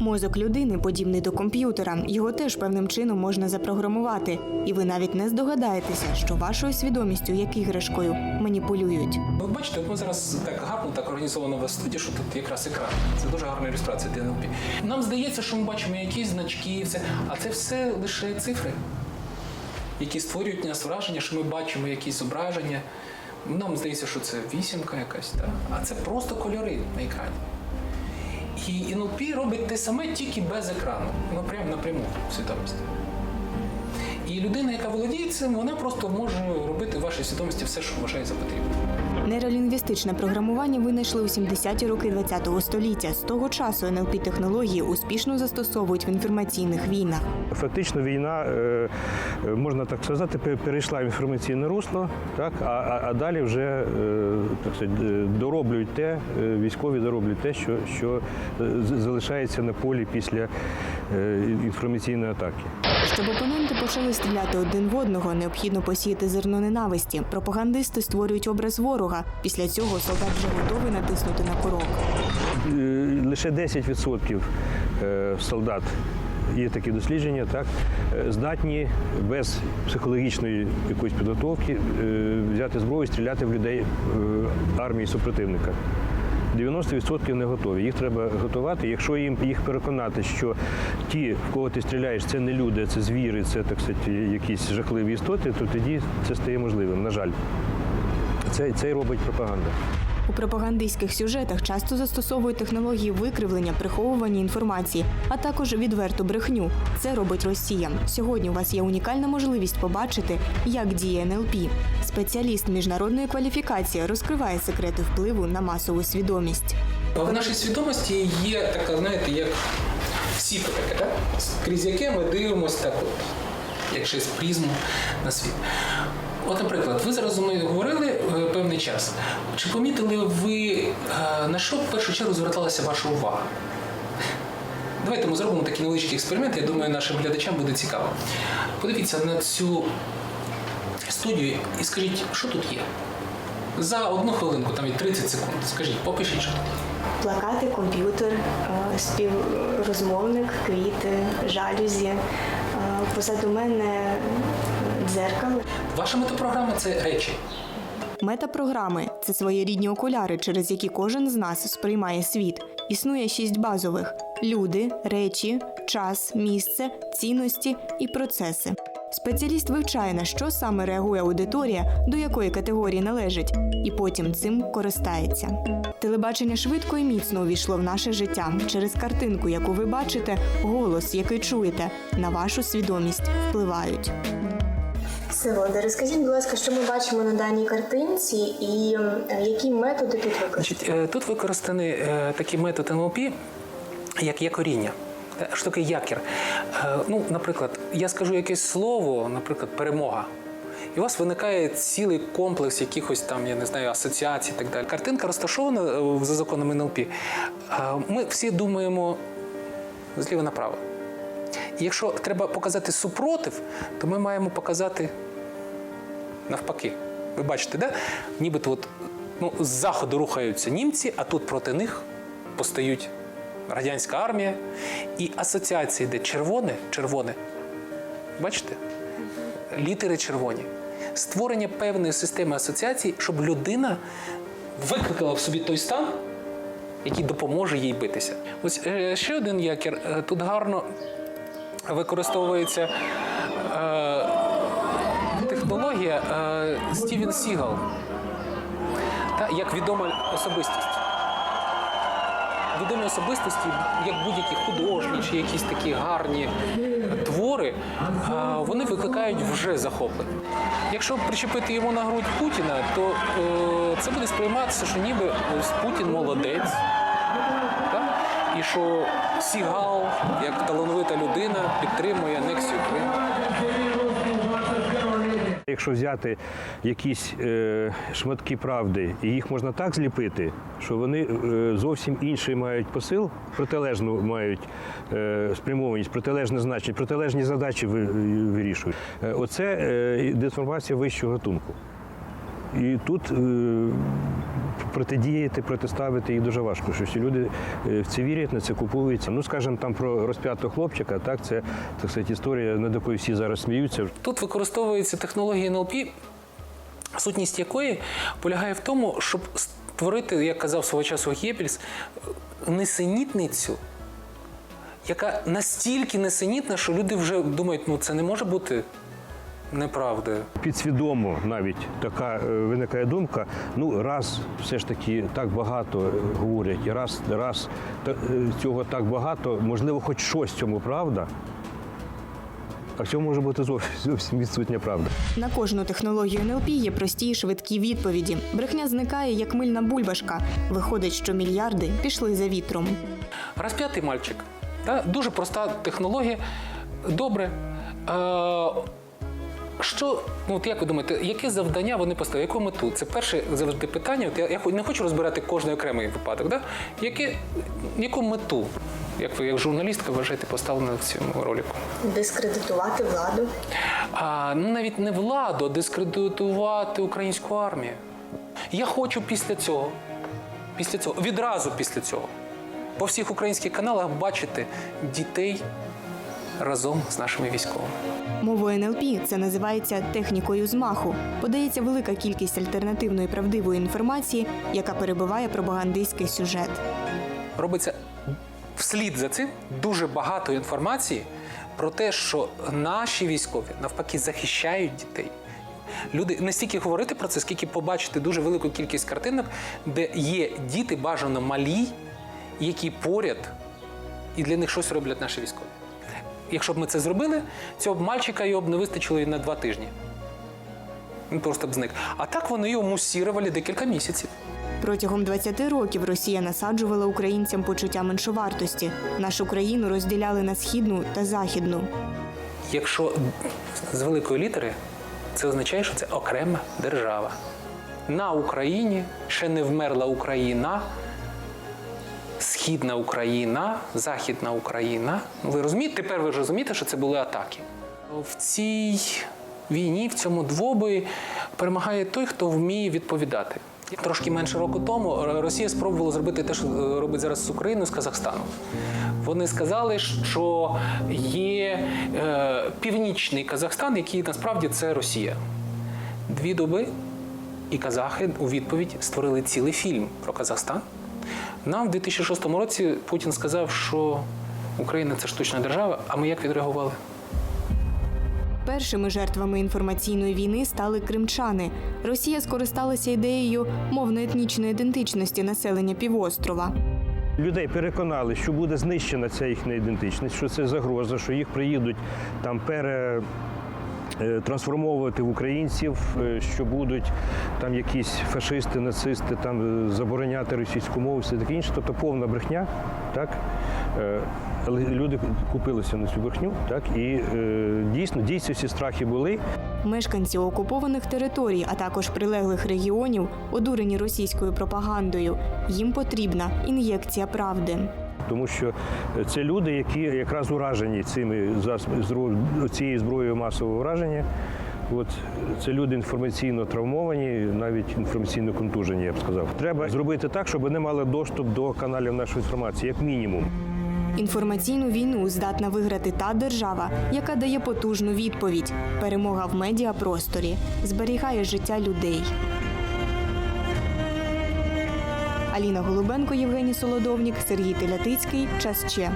Мозок людини подібний до комп'ютера. Його теж певним чином можна запрограмувати, і ви навіть не здогадаєтеся, що вашою свідомістю, як іграшкою, маніпулюють. Ви бачите, ми зараз так гарно так організовано в студії, що тут якраз екран. Це дуже гарна ілюстрація ДНЛП. Нам здається, що ми бачимо якісь значки, все, а це все лише цифри, які створюють нас враження, що ми бачимо якісь зображення. Нам здається, що це вісімка якась, так? а це просто кольори на екрані. І НЛП робить те саме тільки без екрану, ну прямо напряму в свідомості. І людина, яка володіє цим, вона просто може робити в вашій свідомості все, що вважає за потрібне. Нейролінгвістичне програмування винайшли у 70-ті роки ХХ століття. З того часу НЛП технології успішно застосовують в інформаційних війнах. Фактично війна, е, е, можна так сказати, перейшла в інформаційне русло, так, а, а, далі вже е, так сказати, дороблюють те, військові дороблюють те, що, що залишається на полі після інформаційної атаки. Щоб опоненти почали стріляти один в одного, необхідно посіяти зерно ненависті. Пропагандисти створюють образ ворога. Після цього солдат вже готовий натиснути на курок. Е, Лише 10% е, солдат. Є такі дослідження, так е, здатні без психологічної якоїсь підготовки е, взяти зброю, і стріляти в людей е, армії супротивника. 90% не готові. Їх треба готувати. Якщо їм їх переконати, що ті, в кого ти стріляєш, це не люди, це звіри, це так сказати, якісь жахливі істоти, то тоді це стає можливим. На жаль, це, це й робить пропаганда. У пропагандистських сюжетах часто застосовують технології викривлення, приховування інформації, а також відверту брехню. Це робить Росія. Сьогодні у вас є унікальна можливість побачити, як діє НЛП. Спеціаліст міжнародної кваліфікації розкриває секрети впливу на масову свідомість. В нашій свідомості є така, знаєте, як сіто таке, так? крізь яке ми дивимося так, от, як через призму на світ. От, наприклад, ви зараз зі мною говорили е, певний час. Чи помітили ви, е, на що в першу чергу зверталася ваша увага? Давайте ми зробимо такий невеличкий експеримент. Я думаю, нашим глядачам буде цікаво. Подивіться на цю студію і скажіть, що тут є? За одну хвилинку, там і 30 секунд. Скажіть, попишіть, що тут є. Плакати, комп'ютер, співрозмовник, квіти, жалюзі. Позаду мене дзеркало. Ваша метапрограма це речі. Метапрограми це своєрідні окуляри, через які кожен з нас сприймає світ. Існує шість базових: люди, речі, час, місце, цінності і процеси. Спеціаліст вивчає, на що саме реагує аудиторія, до якої категорії належить, і потім цим користається. Телебачення швидко і міцно увійшло в наше життя через картинку, яку ви бачите, голос, який чуєте, на вашу свідомість впливають. Всеволоде, розкажіть, будь ласка, що ми бачимо на даній картинці і які методи тут? Значить, е, тут використаний е, такий метод НЛП, як якоріння. Е, Що таке якір? Е, Ну, наприклад, я скажу якесь слово, наприклад, перемога. І у вас виникає цілий комплекс якихось там, я не знаю, асоціацій і так далі. Картинка розташована за законами НЛП. Ми всі думаємо зліва направо. І якщо треба показати супротив, то ми маємо показати навпаки. Ви бачите, да? нібито от, ну, з заходу рухаються німці, а тут проти них постають радянська армія. І асоціація йде червоне, червоне. Бачите? Літери червоні. Створення певної системи асоціацій, щоб людина викликала в собі той стан, який допоможе їй битися. Ось е, ще один якір. Е, Тут гарно використовується е, е, Стівен Сігал, та, як відома особистість. Відомі особистості, як будь-які художні чи якісь такі гарні твори, е, вони викликають вже захоплення. Якщо причепити йому на грудь Путіна, то е, це буде сприйматися, що ніби ось Путін молодець. Так? І що Сігал, як талановита людина, підтримує анексію Криму. Якщо взяти якісь е, шматки правди, і їх можна так зліпити, що вони е, зовсім інший мають посил, протилежну мають е, спрямованість, протилежне значення, протилежні задачі ви, вирішують. Е, оце е, деформація вищого гатунку. І тут е, протидіяти, протиставити їх дуже важко. Що всі люди е, в це вірять, на це купуються. Ну, скажімо, там про розп'ятого хлопчика, так, це так сказати, історія, над якою всі зараз сміються. Тут використовується технологія НЛП, сутність якої полягає в тому, щоб створити, як казав свого часу Геббельс, несенітницю, яка настільки несенітна, що люди вже думають, ну це не може бути неправдою. Підсвідомо навіть така е, виникає думка. Ну, раз все ж таки так багато е, говорять, раз, раз та- е, цього так багато, можливо, хоч щось в цьому правда. А в цьому може бути зовсім, відсутня правда. На кожну технологію НЛП є прості й швидкі відповіді. Брехня зникає як мильна бульбашка. Виходить, що мільярди пішли за вітром. Розп'ятий мальчик. Дуже проста технологія. Добре. Що, ну от як ви думаєте, яке завдання вони поставили? Яку мету? Це перше завжди питання. От я, я не хочу розбирати кожний окремий випадок. Да? Яке, яку мету, як ви як журналістка вважаєте, поставлено в цьому ролику? Дискредитувати владу. А, ну, навіть не владу, а дискредитувати українську армію. Я хочу після цього, після цього, відразу після цього, по всіх українських каналах бачити дітей разом з нашими військовими. Мовою НЛП це називається технікою змаху. Подається велика кількість альтернативної правдивої інформації, яка перебиває пропагандистський сюжет. Робиться вслід за цим дуже багато інформації про те, що наші військові навпаки захищають дітей. Люди не стільки говорити про це, скільки побачити дуже велику кількість картинок, де є діти бажано малі, які поряд і для них щось роблять наші військові. Якщо б ми це зробили, цього б мальчика його б не вистачило і на два тижні. Він просто б зник. А так вони його мусірували декілька місяців. Протягом 20 років Росія насаджувала українцям почуття меншовартості. Нашу країну розділяли на східну та західну. Якщо з великої літери, це означає, що це окрема держава. На Україні ще не вмерла Україна, Східна Україна, Західна Україна. Ви розумієте, тепер ви ж розумієте, що це були атаки. В цій війні, в цьому двобої перемагає той, хто вміє відповідати. Трошки менше року тому Росія спробувала зробити те, що е, робить зараз з Україною, з Казахстаном. Вони сказали, що є е, північний Казахстан, який насправді це Росія. Дві доби і казахи у відповідь створили цілий фільм про Казахстан. Нам в 2006 році Путін сказав, що Україна це штучна держава, а ми як відреагували? Першими жертвами інформаційної війни стали кримчани. Росія скористалася ідеєю мовно-етнічної ідентичності населення півострова. Людей переконали, що буде знищена ця їхня ідентичність, що це загроза, що їх приїдуть там пере. Е, Трансформовувати в українців, е, що будуть там якісь фашисти, нацисти, там е, забороняти російську мову, все таке інше. Тобто повна брехня, так але люди купилися на цю брехню, так і дійсно дійсно ці страхи були. Мешканці окупованих територій, а також прилеглих регіонів, одурені російською пропагандою. Їм потрібна ін'єкція правди. Тому що це люди, які якраз уражені цими цією зброєю масового враження. От це люди інформаційно травмовані, навіть інформаційно контужені, я б сказав. Треба зробити так, щоб вони мали доступ до каналів нашої інформації, як мінімум. Інформаційну війну здатна виграти та держава, яка дає потужну відповідь. Перемога в медіапросторі зберігає життя людей. Аліна Голубенко, Євгеній Солодовнік, Сергій Телятицький. Час Че.